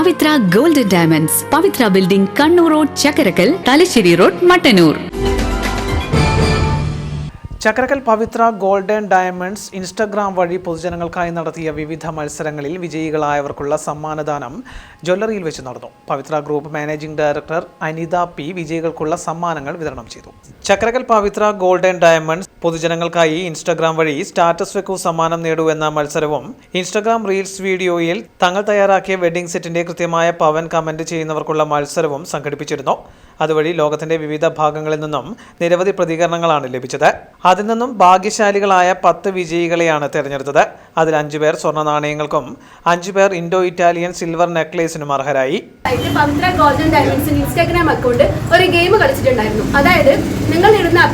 Pavithra golden diamonds. Pavithra building Kannur road Chakkarakkal Thalassery road Mattannur. Chakrakkal Pavithra golden diamonds Instagram വഴി പൊതുജനങ്ങൾക്കായി നടത്തിയ വിവിധ മത്സരങ്ങളിൽ വിജയികളായവർക്കുള്ള സമ്മാനദാനം ജ്വല്ലറിയിൽ വെച്ച് നടന്നു. Pavithra group managing director Anitha P വിജയികൾക്കുള്ള സമ്മാനങ്ങൾ വിതരണം ചെയ്തു. ചക്രക്കൽ പവിത്ര ഗോൾഡൻ ഡയമണ്ട്സ് പൊതുജനങ്ങൾക്കായി ഇൻസ്റ്റാഗ്രാം വഴി സ്റ്റാറ്റസ് വെക്കു സമ്മാനം നേടൂ എന്ന മത്സരവും ഇൻസ്റ്റാഗ്രാം റീൽസ് വീഡിയോയിൽ തങ്ങൾ തയ്യാറാക്കിയ വെഡിംഗ് സെറ്റിന്റെ കൃത്യമായ പവൻ കമന്റ് ചെയ്യുന്നവർക്കുള്ള മത്സരവും സംഘടിപ്പിച്ചിരുന്നു. അതുവഴി ലോകത്തിന്റെ വിവിധ ഭാഗങ്ങളിൽ നിന്നും നിരവധി പ്രതികരണങ്ങളാണ് ലഭിച്ചത്. അതിൽ നിന്നും ഭാഗ്യശാലികളായ പത്ത് വിജയികളെയാണ് തെരഞ്ഞെടുത്തത്. അതിൽ അഞ്ചു പേർ സ്വർണ നാണയങ്ങൾക്കും അഞ്ചു പേർ ഇൻഡോ ഇറ്റാലിയൻ സിൽവർ നെക്ലേസിനും അർഹരായി. ഗോൾഡൻ ഇൻസ്റ്റാഗ്രാം അക്കൗണ്ട് ഒരു ഗെയിം കളിച്ചിട്ടുണ്ടായിരുന്നു. അതായത് നിങ്ങൾ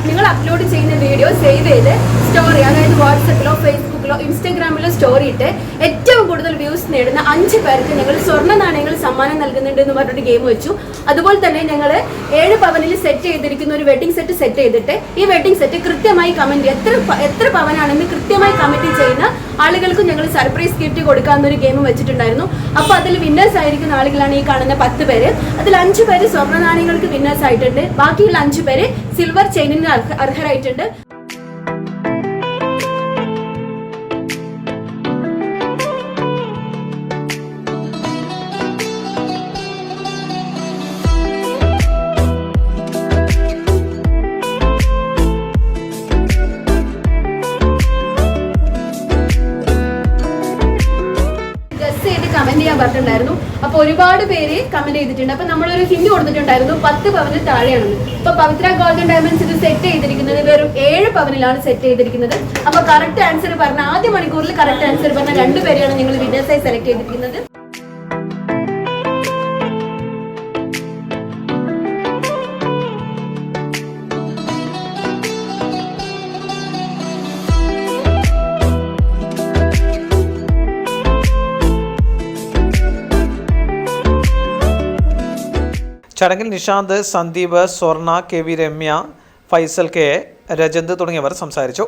നിങ്ങൾ അപ്ലോഡ് ചെയ്യുന്ന വീഡിയോ സേവ് ചെയ്ത് സ്റ്റോറി അതായത് വാട്സപ്പിലോ ഫേസ്ബുക്കിലോ ഇൻസ്റ്റാഗ്രാമിലോ സ്റ്റോറി ഇട്ട് ഏറ്റവും കൂടുതൽ വ്യൂസ് നേടുന്ന അഞ്ച് പേർക്ക് ഞങ്ങൾ സ്വർണ നാണയങ്ങൾ സമ്മാനം നൽകുന്നുണ്ട് എന്ന് പറഞ്ഞിട്ട് ഗെയിം വെച്ചു. അതുപോലെ തന്നെ ഞങ്ങൾ ഏഴ് പവനിൽ സെറ്റ് ചെയ്തിരിക്കുന്ന ഒരു വെഡിങ് സെറ്റ് സെറ്റ് ചെയ്തിട്ട് ഈ വെഡിങ് സെറ്റ് കൃത്യമായി കമന്റ് എത്ര എത്ര പവനാണെന്ന് കൃത്യമായി കമന്റ് ചെയ്യുന്ന ആളുകൾക്ക് ഞങ്ങൾ സർപ്രൈസ് ഗിഫ്റ്റ് കൊടുക്കാവുന്ന ഗെയിം വെച്ചിട്ടുണ്ടായിരുന്നു. അപ്പൊ അതിൽ വിന്നേഴ്സ് ആയിരിക്കുന്ന ആളുകളാണ് ഈ കാണുന്ന പത്ത് പേര്. അതിൽ അഞ്ചു പേര് സ്വർണ നാണയങ്ങൾക്ക് വിന്നേഴ്സ് ആയിട്ടുണ്ട്. ബാക്കിയുള്ള അഞ്ചു പേര് സിൽവർ ചെയിനിന് അർഹ- അർഹരായിട്ടുണ്ട്. കമന്റ് ചെയ്യാൻ പറഞ്ഞിട്ടുണ്ടായിരുന്നു. അപ്പൊ ഒരുപാട് പേര് കമന്റ് ചെയ്തിട്ടുണ്ട്. അപ്പൊ നമ്മളൊരു ഹിന്റ് കൊടുത്തിട്ടുണ്ടായിരുന്നു പത്ത് പവന് താഴെയാണെന്ന്. ഇപ്പൊ പവിത്ര ഗോൾഡൻ ഡയമണ്ട്സ് ഇത് സെറ്റ് ചെയ്തിരിക്കുന്നത് വെറും ഏഴ് പവനിലാണ് സെറ്റ് ചെയ്തിരിക്കുന്നത്. അപ്പൊ കറക്റ്റ് ആൻസർ പറഞ്ഞ ആദ്യ മണിക്കൂറിൽ കറക്റ്റ് ആൻസർ പറഞ്ഞ രണ്ടുപേരെയാണ് ഞങ്ങൾ വിന്നേഴ്സായി സെലക്ട് ചെയ്തിരിക്കുന്നത്. ചടങ്ങിൽ Nishanth Sandeep Swarna K V Ramya Faisal K Rajanth തുടങ്ങിയവർ സംസാരിച്ചു.